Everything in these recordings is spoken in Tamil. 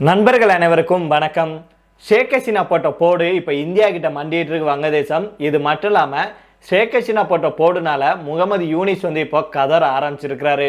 நண்பர்கள் அனைவருக்கும் வணக்கம். ஷேக் ஹசீனா போட்ட போடு இப்போ இந்தியா கிட்ட மண்டிட்டு இருக்கு வங்கதேசம். இது மட்டும் இல்லாமல் ஷேக் ஹசீனா போட்ட போடுனால முகமது யூனிஸ் வந்து இப்போ கதற ஆரம்பிச்சிருக்கிறாரு.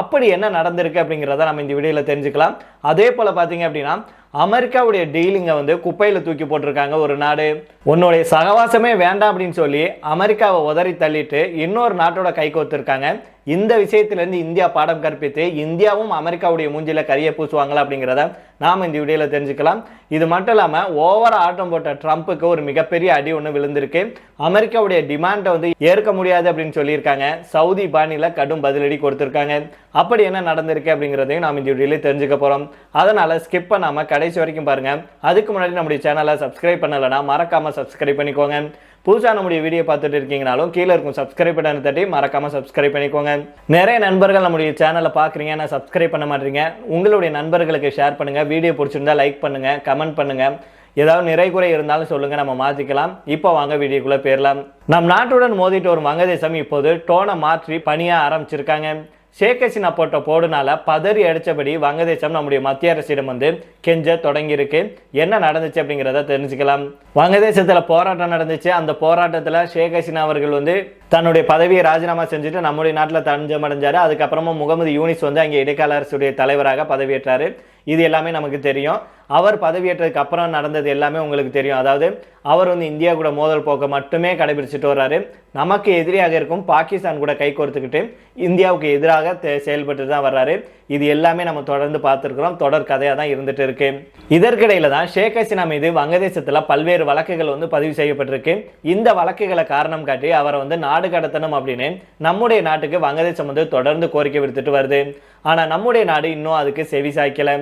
அப்படி என்ன நடந்திருக்கு அப்படிங்கிறத நம்ம இந்த வீடியோவில் தெரிஞ்சுக்கலாம். அதே போல் பார்த்தீங்க அப்படின்னா அமெரிக்காவுடைய டீலிங்கை வந்து குப்பையில் தூக்கி போட்டிருக்காங்க ஒரு நாடு. உன்னுடைய சகவாசமே வேண்டாம் அப்படின்னு சொல்லி அமெரிக்காவை உதறி தள்ளிட்டு இன்னொரு நாட்டோட கை கோர்த்துருக்காங்க. இந்த விஷயத்திலேருந்து இந்தியா பாடம் கற்பித்து இந்தியாவும் அமெரிக்காவுடைய மூஞ்சியில் கரியை பூசுவாங்களா அப்படிங்கிறத நாம் இந்த வீடியோவில் தெரிஞ்சுக்கலாம். இது மட்டும் இல்லாமல் ஓவர் ஆட்டம் போட்ட ட்ரம்ப்புக்கு ஒரு மிகப்பெரிய அடி ஒன்று விழுந்திருக்கு. அமெரிக்காவுடைய டிமாண்டை வந்து ஏற்க முடியாது அப்படின்னு சொல்லியிருக்காங்க. சவுதி பாணியில் கடும் பதிலடி கொடுத்துருக்காங்க. அப்படி என்ன நடந்திருக்கு அப்படிங்கிறதையும் நாம் இந்த வீடியோவில் தெரிஞ்சுக்க போகிறோம் அதனால் ஸ்கிப் பண்ணாமல் கடைசி வரைக்கும் பாருங்கள் அதுக்கு முன்னாடி நம்முடைய சேனலை சப்ஸ்கிரைப் பண்ணலைன்னா மறக்காமல் சப்ஸ்கிரைப் பண்ணிக்கோங்க. புதுசாக நம்முடைய வீடியோ பார்த்துட்டு இருக்கீங்கனாலும் கீழே இருக்கும் சப்ஸ்கிரைப் பட்டன் தட்டி மறக்காமல் சப்ஸ்கிரைப் பண்ணிக்கோங்க. நிறைய நண்பர்கள் நம்முடைய சேனலை பார்க்குறீங்க நான் சப்ஸ்கிரைப் பண்ண மாட்டீங்க உங்களுடைய நண்பர்களுக்கு ஷேர் பண்ணுங்கள் வீடியோ பிடிச்சிருந்தா லைக் பண்ணுங்கள் கமெண்ட் பண்ணுங்கள் ஏதாவது நிறை குறை இருந்தாலும் சொல்லுங்கள் நம்ம மாற்றிக்கலாம் இப்போ வாங்க வீடியோக்குள்ளே போயிடலாம். நம் நாட்டுடன் மோதிட்டு வரும் வங்கதேசம் இப்போது டோனை மாற்றி பணியாக ஆரம்பிச்சிருக்காங்க. ஷேக் ஹசீனா போட்ட போடுனால பதறி அடித்தபடி வங்கதேசம் நம்முடைய மத்திய அரசிடம் வந்து கெஞ்ச தொடங்கியிருக்கு. என்ன நடந்துச்சு அப்படிங்கிறத தெரிஞ்சுக்கலாம். வங்கதேசத்தில் போராட்டம் நடந்துச்சு. அந்த போராட்டத்தில் ஷேக் ஹசீனா அவர்கள் வந்து தன்னுடைய பதவியை ராஜினாமா செஞ்சுட்டு நம்முடைய நாட்டில் தஞ்சம் அடைஞ்சார் அதுக்கப்புறமா முகமது யூனிஸ் வந்து அங்கே இடைக்கால அரசுடைய தலைவராக பதவியேற்றார். இது எல்லாமே நமக்கு தெரியும். அவர் பதவியேற்றதுக்கு அப்புறம் நடந்தது எல்லாமே உங்களுக்கு தெரியும். அதாவது அவர் வந்து இந்தியா கூட மோதல் போக்க மட்டுமே கடைபிடிச்சிட்டு வர்றாரு. நமக்கு எதிரியாக இருக்கும் பாகிஸ்தான் கூட கை கோர்த்துக்கிட்டு இந்தியாவுக்கு எதிராக செயல்பட்டு தான் வர்றாரு. இது எல்லாமே நம்ம தொடர்ந்து பார்த்துருக்குறோம். தொடர் கதையாக தான் இருந்துட்டு இருக்கு. இதற்கிடையில தான் ஷேக் ஹசினா மீது வங்கதேசத்தில் பல்வேறு வழக்குகள் வந்து பதிவு செய்யப்பட்டிருக்கு. இந்த வழக்குகளை காரணம் காட்டி அவரை வந்து நாடு கடத்தணும் அப்படின்னு நம்முடைய நாட்டுக்கு வங்கதேசம் வந்து தொடர்ந்து கோரிக்கை விடுத்துட்டு வருது. ஆனால் நம்முடைய நாடு இன்னும் அதுக்கு செவி சாய்க்கலை.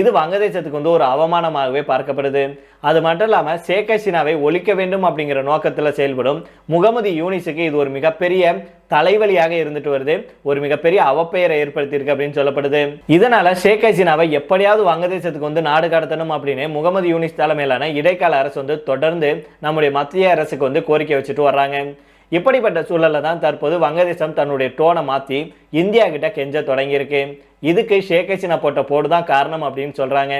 இது வங்கதேசத்துக்கு வந்து ஒரு அவமானமாகவே பார்க்கப்படுது. அது மட்டும் இல்லாமல் ஷேக் ஹசீனாவை ஒழிக்க வேண்டும் அப்படிங்கிற நோக்கத்தில் செயல்படும் முகமது யூனிஸுக்கு இது ஒரு மிகப்பெரிய தலைவலியாக இருந்துட்டு வருது. ஒரு மிகப்பெரிய அவப்பெயரை ஏற்படுத்தியிருக்கு அப்படின்னு சொல்லப்படுது. இதனால ஷேக் ஹசீனாவை எப்படியாவது வங்கதேசத்துக்கு வந்து நாடு கடத்தணும் அப்படின்னு முகமது யூனிஸ் தலைமையிலான இடைக்கால அரசு வந்து தொடர்ந்து நம்முடைய மத்திய அரசுக்கு வந்து கோரிக்கை வச்சுட்டு வர்றாங்க. இப்படிப்பட்ட சூழல்ல தான் தற்போது வங்கதேசம் தன்னுடைய டோனை மாற்றி இந்தியா கிட்ட கெஞ்ச தொடங்கியிருக்கு. இதுக்கு ஷேக் ஹசீனா போட்ட போடு தான் காரணம் அப்படின்னு சொல்கிறாங்க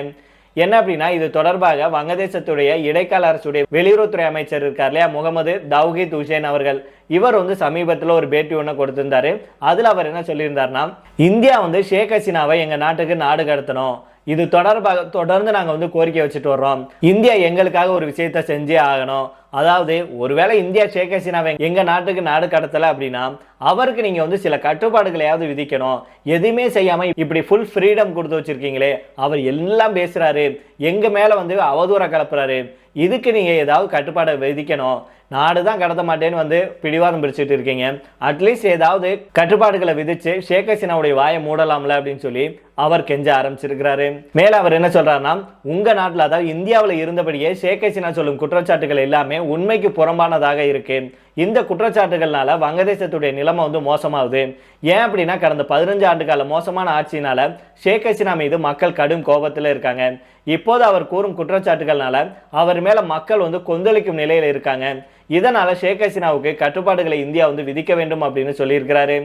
என்ன அப்படின்னா இது தொடர்பாக வங்கதேசத்துடைய இடைக்கால அரசுடைய வெளியுறவுத்துறை அமைச்சர் இருக்கார் இல்லையா முகமது தௌஹித் ஹுசேன் அவர்கள். இவர் வந்து சமீபத்தில் ஒரு பேட்டி ஒன்று கொடுத்திருந்தாரு. அதில் அவர் என்ன சொல்லியிருந்தாருன்னா இந்தியா வந்து ஷேக் ஹசீனாவை எங்கள் நாட்டுக்கு நாடு கடத்தணும். இது தொடர்பாக தொடர்ந்து நாங்கள் வந்து கோரிக்கை வச்சுட்டு வர்றோம். இந்தியா எங்களுக்காக ஒரு விஷயத்த செஞ்சே ஆகணும். அதாவது ஒருவேளை இந்தியா ஷேக் ஹசீனாவை எங்கள் நாட்டுக்கு நாடு கடத்தலை அப்படின்னா அவருக்கு நீங்கள் வந்து சில கட்டுப்பாடுகளையாவது விதிக்கணும். எதுவுமே செய்யாமல் இப்படி ஃபுல் ஃப்ரீடம் கொடுத்து வச்சிருக்கீங்களே அவர் எல்லாம் பேசுகிறாரு எங்கள் மேலே வந்து அவதூற கலப்புறாரு. இதுக்கு நீங்கள் ஏதாவது கட்டுப்பாடை விதிக்கணும். நாடு தான் கடத்த மாட்டேன்னு வந்து பிடிவாதம் பிடிச்சிட்டு இருக்கீங்க. அட்லீஸ்ட் ஏதாவது கட்டுப்பாடுகளை விதிச்சு ஷேக் ஹசீனாவுடைய வாயை மூடலாம்ல அப்படின்னு சொல்லி அவர் கெஞ்ச ஆரம்பிச்சிருக்கிறாரு. மேலே அவர் என்ன சொல்கிறாருன்னா உங்கள் நாட்டில் அதாவது இந்தியாவில் இருந்தபடியே ஷேக் ஹசீனா சொல்லும் குற்றச்சாட்டுகள் எல்லாமே உண்மைக்கு புறம்பானதாக இருக்கு இந்த குற்றச்சாட்டுகள்னால வங்கதேசத்துடைய நிலைமை வந்து மோசமாகுது. ஏன் அப்படின்னா கடந்த பதினஞ்சு ஆண்டு கால மோசமான ஆட்சியினால ஷேக் ஹசீனா மீது மக்கள் கடும் கோபத்தில் இருக்காங்க. இப்போது அவர் கூறும் குற்றச்சாட்டுகள்னால அவர் மேல மக்கள் வந்து கொந்தளிக்கும் நிலையில் இருக்காங்க. இதனால ஷேக் ஹசீனாவுக்கு கட்டுப்பாடுகளை இந்தியா வந்து விதிக்க வேண்டும் அப்படின்னு சொல்லியிருக்கிறாரு.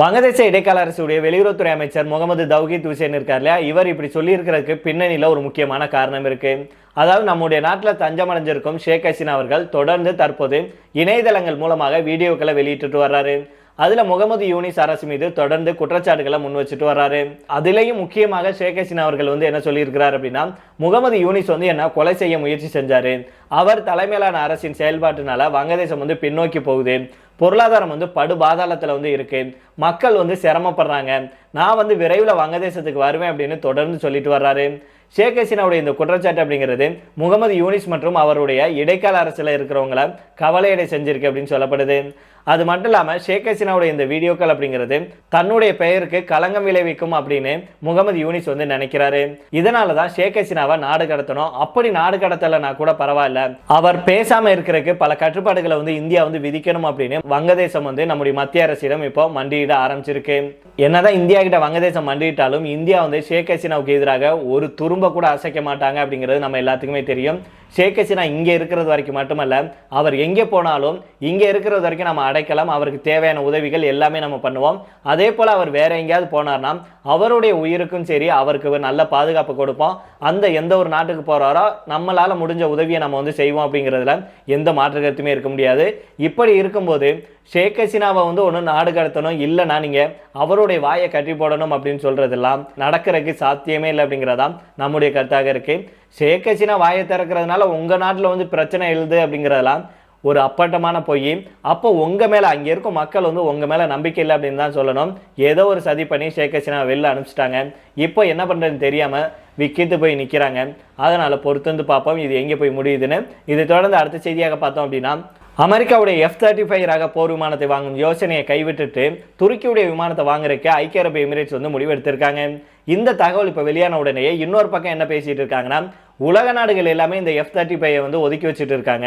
வங்கதேச இடைக்கால அரசுடைய வெளியுறவுத்துறை அமைச்சர் முகமது தௌஹித் ஹுசேன் இருக்கார் இல்லையா? இவர் இப்படி சொல்லியிருக்கிறதுக்கு பின்னணியில் ஒரு முக்கியமான காரணம் இருக்கு. அதாவது நம்முடைய நாட்டில் தஞ்சமடைஞ்சிருக்கும் ஷேக் ஹசீனா அவர்கள் தொடர்ந்து தற்போது இணையதளங்கள் மூலமாக வீடியோக்களை வெளியிட்டுட்டு வர்றாரு. அதில் முகமது யூனிஸ் அரசு மீது தொடர்ந்து குற்றச்சாட்டுகளை முன் வச்சுட்டு வர்றாரு. அதுலேயும் முக்கியமாக ஷேக் ஹசீனா அவர்கள் வந்து என்ன சொல்லியிருக்கிறார் அப்படின்னா முகமது யூனிஸ் வந்து என்ன கொலை செய்ய முயற்சி செஞ்சார். அவர் தலைமையிலான அரசின் செயல்பாட்டினால வங்கதேசம் வந்து பின்னோக்கி போகுது. பொருளாதாரம் வந்து படு பாதாளத்தில் வந்து இருக்கு. மக்கள் வந்து சிரமப்படுறாங்க. நான் வந்து விரைவில் வங்கதேசத்துக்கு வருவேன் அப்படின்னு தொடர்ந்து சொல்லிட்டு வர்றாரு. ஷேக் ஹசீனாவுடைய இந்த குற்றச்சாட்டு அப்படிங்கிறது முகமது யூனிஸ் மற்றும் அவருடைய இடைக்கால அரசில் இருக்கிறவங்கள கவலையடை செஞ்சிருக்கு அப்படின்னு சொல்லப்படுது. அது மட்டும் இல்லாமல் ஷேக் ஹசீனாவுடைய இந்த வீடியோக்கள் அப்படிங்கிறது தன்னுடைய பெயருக்கு களங்கம் விளைவிக்கும் அப்படின்னு முகமது யூனிஸ் வந்து நினைக்கிறாரு. இதனால தான் ஷேக் ஹசீனாவை நாடு கடத்தணும். அப்படி நாடு கடத்தலைன்னா கூட பரவாயில்ல. அவர் பேசாமல் இருக்கிறதுக்கு பல கட்டுப்பாடுகளை வந்து இந்தியா வந்து விதிக்கணும் அப்படின்னு வங்கதேசம் வந்து நம்முடைய மத்திய அரசிடம் இப்போ மண்டியிட ஆரம்பிச்சிருக்கு. என்னதான் இந்தியா கிட்ட வங்கதேசம் மண்டியிட்டாலும் இந்தியா வந்து ஷேக் ஹசீனாவுக்கு எதிராக ஒரு துரும்ப கூட அசைக்க மாட்டாங்க அப்படிங்கிறது நம்ம எல்லாத்துக்குமே தெரியும். ஷேக் ஹசீனா இங்கே இருக்கிறது வரைக்கும் மட்டுமல்ல அவர் எங்கே போனாலும் இங்கே இருக்கிறது வரைக்கும் நம்ம அடைக்கலாம் அவருக்கு தேவையான உதவிகள் எல்லாமே நம்ம பண்ணுவோம். அதே போல் அவர் வேற எங்கேயாவது போனார்னா அவருடைய உயிருக்கும் சரி அவருக்கு நல்ல பாதுகாப்பு கொடுப்போம். அந்த எந்த ஒரு நாட்டுக்கு போகிறாரோ நம்மளால் முடிஞ்ச உதவியை நம்ம வந்து செய்வோம் அப்படிங்கிறதுல எந்த மாற்று கருத்துமே இருக்க முடியாது. இப்படி இருக்கும்போது ஷேக் ஹசீனாவை வந்து ஒன்று நாடு கடத்தணும் இல்லைன்னா நீங்கள் அவருடைய வாயை கட்டி போடணும் அப்படின்னு சொல்கிறதெல்லாம் நடக்கிறதுக்கு சாத்தியமே இல்லை அப்படிங்கிறதா நம்முடைய கருத்தாக இருக்குது ஷேக் ஹசீனா வாயை திறக்கிறதுனால உங்கள் நாட்டில் வந்து பிரச்சனை எழுது அப்படிங்கிறதெல்லாம் ஒரு அப்பட்டமான பொய். அப்போ உங்கள் மேலே அங்கே இருக்கும் மக்கள் வந்து உங்கள் மேலே நம்பிக்கை இல்லை அப்படின்னு தான் சொல்லணும். ஏதோ ஒரு சதி பண்ணி ஷேக் ஹசீனா வெளில அனுப்பிச்சிட்டாங்க. இப்போ என்ன பண்ணுறதுன்னு தெரியாமல் விக்கித்து போய் நிற்கிறாங்க அதனால் பொறுத்து வந்து பார்ப்போம் இது எங்கே போய் முடியுதுன்னு. இதை தொடர்ந்து அடுத்த செய்தியாக பார்த்தோம் அப்படின்னா அமெரிக்காவுடைய எஃப் தேர்ட்டி ஃபைவ் ரக போர் விமானத்தை வாங்கும் யோசனையை கைவிட்டுட்டு துருக்கியுடைய விமானத்தை வாங்குறதுக்கு ஐக்கிய அரபு எமிரேட்ஸ் வந்து முடிவெடுத்திருக்காங்க. இந்த தகவல் இப்போ வெளியான உடனேயே இன்னொரு பக்கம் என்ன பேசிட்டு இருக்காங்கன்னா உலக நாடுகள் எல்லாமே இந்த எஃப் தேர்ட்டி ஃபைவ் வந்து ஒதுக்கி வச்சுட்டு இருக்காங்க.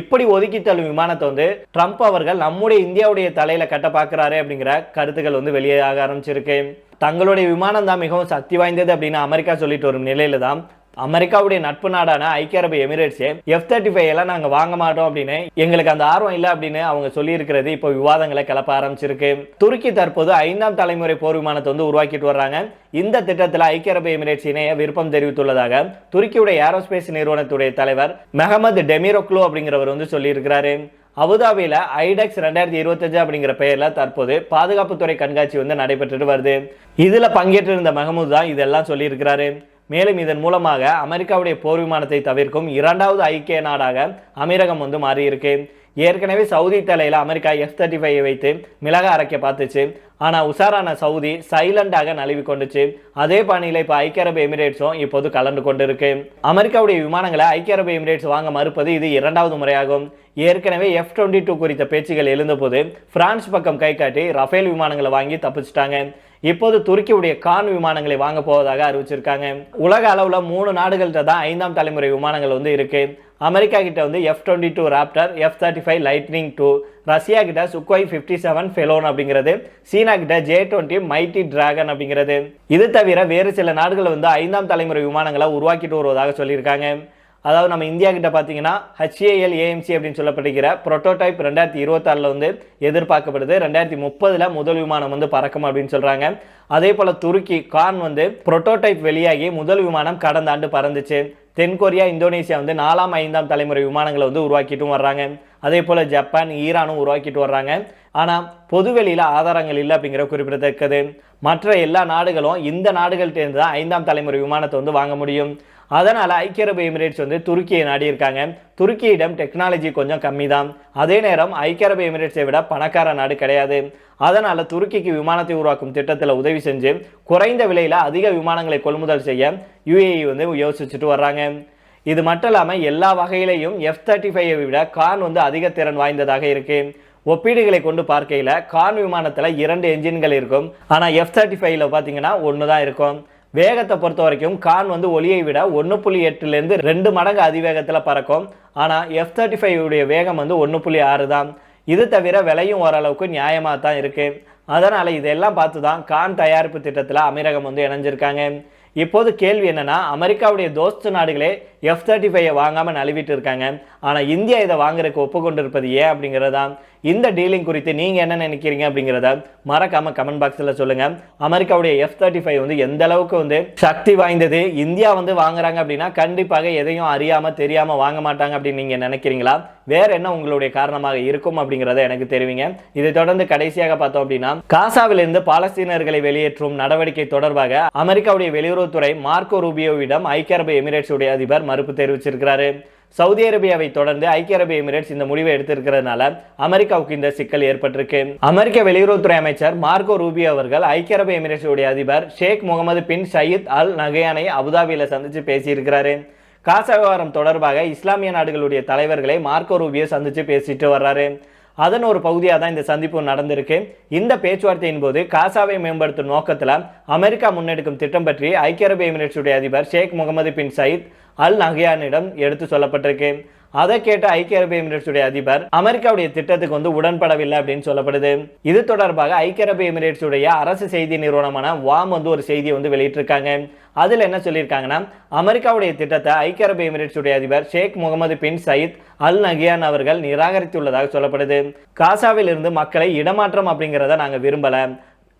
இப்படி ஒதுக்கி தள்ளும் விமானத்தை வந்து ட்ரம்ப் அவர்கள் நம்முடைய இந்தியாவுடைய தலையில கட்ட பார்க்குறாரு அப்படிங்கிற கருத்துக்கள் வந்து வெளியாக ஆரம்பிச்சிருக்கு. தங்களுடைய விமானம் தான் மிகவும் சக்தி வாய்ந்தது அப்படின்னு அமெரிக்கா சொல்லிட்டு வரும் நிலையில தான் அமெரிக்காவுடைய நட்பு நாடான ஐக்கிய அரபு எமிரேட்ஸே எஃப் தேர்ட்டி ஃபைவ் எல்லாம் நாங்கள் வாங்க மாட்டோம் அப்படின்னு எங்களுக்கு அந்த ஆர்வம் இல்லை அப்படின்னு அவங்க சொல்லியிருக்கிறது. இப்போ விவாதங்களை கிளப்ப ஆரம்பிச்சிருக்கு. துருக்கி தற்போது ஐந்தாம் தலைமுறை போர் விமானத்தை வந்து உருவாக்கிட்டு வர்றாங்க. இந்த திட்டத்தில் ஐக்கிய அரபு எமிரேட்ஸ் இணைய விருப்பம் தெரிவித்துள்ளதாக துருக்கியுடைய ஏரோஸ்பேஸ் நிறுவனத்துடைய தலைவர் மெஹமது டெமிரோக்லோ அப்படிங்கிறவர் வந்து சொல்லியிருக்கிறாரு. அபுதாபியில் ஐடெக்ஸ் ரெண்டாயிரத்தி இருபத்தஞ்சு அப்படிங்கிற பெயரில் தற்போது பாதுகாப்புத்துறை கண்காட்சி வந்து நடைபெற்றுட்டு வருது. இதில் பங்கேற்றிருந்த மெஹமூத் தான் இதெல்லாம் சொல்லியிருக்கிறாரு. மேலும் இதன் மூலமாக அமெரிக்காவுடைய போர் விமானத்தை தவிர்க்கும் இரண்டாவது ஐக்கிய நாடாக அமீரகம் வந்து மாறியிருக்கு. ஏற்கனவே சவுதி தலையில் அமெரிக்கா எஃப் தேர்ட்டி ஃபைவ் வைத்து மிளகா அரைக்க பார்த்துச்சு. ஆனால் உஷாரான சவுதி சைலண்டாக நழுவி கொண்டுச்சு. அதே பாணியில் இப்போ ஐக்கிய அரபு எமிரேட்ஸும் இப்போது கலந்து கொண்டிருக்கு. அமெரிக்காவுடைய விமானங்களை ஐக்கிய அரபு எமிரேட்ஸ் வாங்க மறுப்பது இது இரண்டாவது முறையாகும். ஏற்கனவே எஃப் டுவெண்ட்டி டூ குறித்த பேச்சுகள் எழுந்தபோது பிரான்ஸ் பக்கம் கை காட்டி ரஃபேல் விமானங்களை வாங்கி தப்பிச்சிட்டாங்க. இப்போது துருக்கியுடைய கான் விமானங்களை வாங்க போவதாக அறிவிச்சிருக்காங்க. உலக அளவில் மூணு நாடுகள்கிட்ட தான் ஐந்தாம் தலைமுறை விமானங்கள் வந்து இருக்கு. அமெரிக்கா கிட்ட வந்து F twenty two Raptor F thirty five Lightning two Russia கிட்ட சுக்கோய் ஃபிஃப்டி செவன் ஃபெலோன் அப்படிங்கிறது சீனா கிட்ட ஜே டுவெண்ட்டி மைட்டி டிராகன் அப்படிங்கிறது. இது தவிர வேறு சில நாடுகள் வந்து ஐந்தாம் தலைமுறை விமானங்களை உருவாக்கிட்டு வருவதாக சொல்லியிருக்காங்க. அதாவது நம்ம இந்தியா கிட்ட பார்த்தீங்கன்னா ஹச்ஏஎல் ஏஎம்சி அப்படின்னு சொல்லப்படுகிற ப்ரோட்டோடைப் ரெண்டாயிரத்தி இருபத்தாறில் வந்து எதிர்பார்க்கப்படுது. ரெண்டாயிரத்தி முப்பதில் முதல் விமானம் வந்து பறக்கும் அப்படின்னு சொல்கிறாங்க அதே போல் துருக்கி கான் வந்து ப்ரோட்டோடைப் வெளியாகி முதல் விமானம் கடந்த ஆண்டு பறந்துச்சு. தென்கொரியா இந்தோனேசியா வந்து நாலாம் ஐந்தாம் தலைமுறை விமானங்களை வந்து உருவாக்கிட்டும் வர்றாங்க. அதே போல் ஜப்பான் ஈரானும் உருவாக்கிட்டு வர்றாங்க. ஆனால் பொதுவெளியில் ஆதாரங்கள் இல்லை அப்படிங்கிற குறிப்பிடத்தக்கது. மற்ற எல்லா நாடுகளும் இந்த நாடுகள்கிட்டேருந்து தான் ஐந்தாம் தலைமுறை விமானத்தை வந்து வாங்க முடியும். அதனால் ஐக்கிய அரபு எமிரேட்ஸ் வந்து துருக்கியை நாடி இருக்காங்க. துருக்கியிடம் டெக்னாலஜி கொஞ்சம் கம்மி தான் அதே நேரம் ஐக்கிய அரபு எமிரேட்ஸை விட பணக்கார நாடு கிடையாது. அதனால் துருக்கிக்கு விமானத்தை உருவாக்கும் திட்டத்தில் உதவி செஞ்சு குறைந்த விலையில் அதிக விமானங்களை கொள்முதல் செய்ய யுஏஇ வந்து யோசிச்சுட்டு வர்றாங்க. இது மட்டும் இல்லாமல் எல்லா வகையிலையும் எஃப் தேர்ட்டி ஃபைவை விட கான் வந்து அதிக திறன் வாய்ந்ததாக இருக்குது ஒப்பீடுகளை கொண்டு பார்க்கையில் கான் விமானத்தில் இரண்டு என்ஜின்கள் இருக்கும். ஆனால் எஃப் தேர்ட்டி ஃபைவ்ல பார்த்தீங்கன்னா ஒன்று தான் இருக்கும். வேகத்தை பொறுத்த வரைக்கும் கான் வந்து ஒலியை விட ஒன்று புள்ளி எட்டுலேருந்து ரெண்டு மடங்கு அதிவேகத்தில் பறக்கும். ஆனால் எஃப் தேர்ட்டி ஃபைவ் உடைய வேகம் வந்து ஒன்று புள்ளி ஆறு தான். இது தவிர விலையும் ஓரளவுக்கு நியாயமாக தான் இருக்குது அதனால் இதெல்லாம் பார்த்து தான் கான் தயாரிப்பு திட்டத்தில் அமீரகம் வந்து இணைஞ்சிருக்காங்க. இப்போது கேள்வி என்னென்னா அமெரிக்காவுடைய தோஸ்து நாடுகளே எஃப் தேர்ட்டி ஃபைவை வாங்காமல் நழுவிட்டு இருக்காங்க. ஆனால் இந்தியா இதை வாங்குறதுக்கு ஒப்புக்கொண்டிருப்பது ஏன் அப்படிங்கிறதா? இந்த டீலிங் குறித்து நீங்கள் என்ன நினைக்கிறீங்க அப்படிங்கிறத மறக்காம கமெண்ட் பாக்ஸில் சொல்லுங்கள் அமெரிக்காவுடைய எஃப் தேர்ட்டி ஃபைவ் வந்து எந்த அளவுக்கு வந்து சக்தி வாய்ந்தது? இந்தியா வந்து வாங்குறாங்க அப்படின்னா கண்டிப்பாக எதையும் அறியாமல் தெரியாமல் வாங்க மாட்டாங்க அப்படின்னு நீங்கள் நினைக்கிறீங்களா? வேற என்ன உங்களுடைய காரணமாக இருக்கும் அப்படிங்கிறத எனக்கு தெரிவிங்க. இதை தொடர்ந்து கடைசியாக பார்த்தோம் அப்படின்னா காசாவிலிருந்து பாலஸ்தீனர்களை வெளியேற்றும் நடவடிக்கை தொடர்பாக அமெரிக்காவுடைய வெளியுறவுத்துறை மார்க்கோ ரூபியோவிடம் ஐக்கிய அரபு எமிரேட்ஸுடைய அதிபர் மறுப்பு தெரிவிச்சிருக்கிறாரு. சவுதி அரேபியாவை தொடர்ந்து ஐக்கிய அரபு எமிரேட்ஸ் இந்த முடிவை எடுத்திருக்கிறதுனால அமெரிக்காவுக்கு இந்த சிக்கல் ஏற்பட்டிருக்கு. அமெரிக்க வெளியுறவுத்துறை அமைச்சர் மார்கோ ரூபியோ அவர்கள் ஐக்கிய அரபு எமிரேட்ஸ் உடைய அதிபர் ஷேக் முகமது பின் சயீத் அல் நகையானை அபுதாபியில் சந்திச்சு பேசியிருக்கிறாரு. காசா விவகாரம் தொடர்பாக இஸ்லாமிய நாடுகளுடைய தலைவர்களை மார்க்கோ ரூபியோ சந்திச்சு பேசிட்டு வர்றாரு. அதன் ஒரு பகுதியாக தான் இந்த சந்திப்பு நடந்திருக்கு. இந்த பேச்சுவார்த்தையின் போது காசாவை மேம்படுத்தும் நோக்கத்தில் அமெரிக்கா முன்னெடுக்கும் திட்டம் பற்றி ஐக்கிய அரபு எமிரேட்ஸுடைய அதிபர் ஷேக் முகமது பின் சயீத் அல் நஹியானிடம் எடுத்து சொல்லப்பட்டிருக்கு. அதை கேட்ட ஐக்கிய அரபு எமிரேட்ஸுடைய அதிபர் அமெரிக்காவுடைய திட்டத்துக்கு வந்து உடன்படவில்லை அப்படின்னு சொல்லப்படுது. இது தொடர்பாக ஐக்கிய அரபு எமிரேட்ஸுடைய அரசு செய்தி நிறுவனமான வாம் வந்து ஒரு செய்தியை வந்து வெளியிட்டிருக்காங்க. அதில் என்ன சொல்லியிருக்காங்கன்னா அமெரிக்காவுடைய திட்டத்தை ஐக்கிய அரபு எமிரேட்ஸுடைய அதிபர் ஷேக் முகமது பின் சயித் அல் நகியான் அவர்கள் நிராகரித்துள்ளதாக சொல்லப்படுது. காசாவில் இருந்து மக்களை இடமாற்றம் அப்படிங்கிறத நாங்கள் விரும்பலை.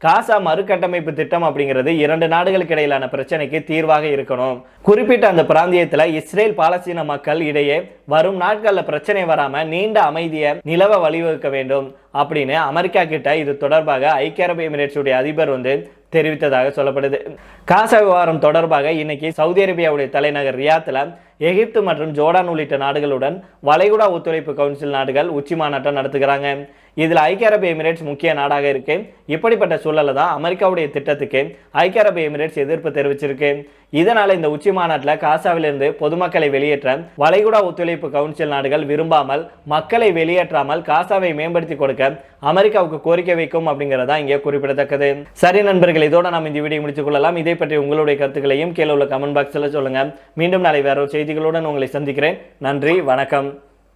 காசா மறுகட்டமைப்பு திட்டம் அப்படிங்கிறது இரண்டு நாடுகளுக்கு இடையிலான பிரச்சனைக்கு தீர்வாக இருக்கணும். குறிப்பிட்ட அந்த பிராந்தியத்தில் இஸ்ரேல் பாலஸ்தீன மக்கள் இடையே வரும் நாட்களில் பிரச்சனை வராமல் நீண்ட அமைதியை நிலவ வழிவகுக்க வேண்டும் அப்படின்னு அமெரிக்கா கிட்ட இது தொடர்பாக ஐக்கிய அரபு எமிரேட்ஸுடைய அதிபர் வந்து தெரிவித்ததாக சொல்லப்படுது. காசா விவகாரம் தொடர்பாக இன்னைக்கு சவுதி அரேபியாவுடைய தலைநகர் ரியாத்தில் எகிப்து மற்றும் ஜோர்டான் உள்ளிட்ட நாடுகளுடன் வளைகுடா ஒத்துழைப்பு கவுன்சில் நாடுகள் உச்சி மாநாட்டம் நடத்துகிறாங்க. இதில் ஐக்கிய அரபு எமிரேட்ஸ் முக்கிய நாடாக இருக்கு. இப்படிப்பட்ட சூழலில் தான் அமெரிக்காவுடைய திட்டத்துக்கு ஐக்கிய அரபு எமிரேட்ஸ் எதிர்ப்பு தெரிவிச்சிருக்கு. இதனால் இந்த உச்சி மாநாட்டில் காசாவிலிருந்து பொதுமக்களை வெளியேற்ற வளைகுடா ஒத்துழைப்பு கவுன்சில் நாடுகள் விரும்பாமல் மக்களை வெளியேற்றாமல் காசாவை மேம்படுத்தி கொடுக்க அமெரிக்காவுக்கு கோரிக்கை வைக்கும் அப்படிங்கிறதா இங்கே குறிப்பிடத்தக்கது. சரி நண்பர்கள் இதோட நம்ம இந்த வீடியோ முடித்துக் கொள்ளலாம். இதை பற்றி உங்களுடைய கருத்துக்களையும் கீழே உள்ள கமெண்ட் பாக்ஸில் சொல்லுங்கள் மீண்டும் நாளை வேற ஒரு செய்திகளுடன் உங்களை சந்திக்கிறேன். நன்றி வணக்கம்.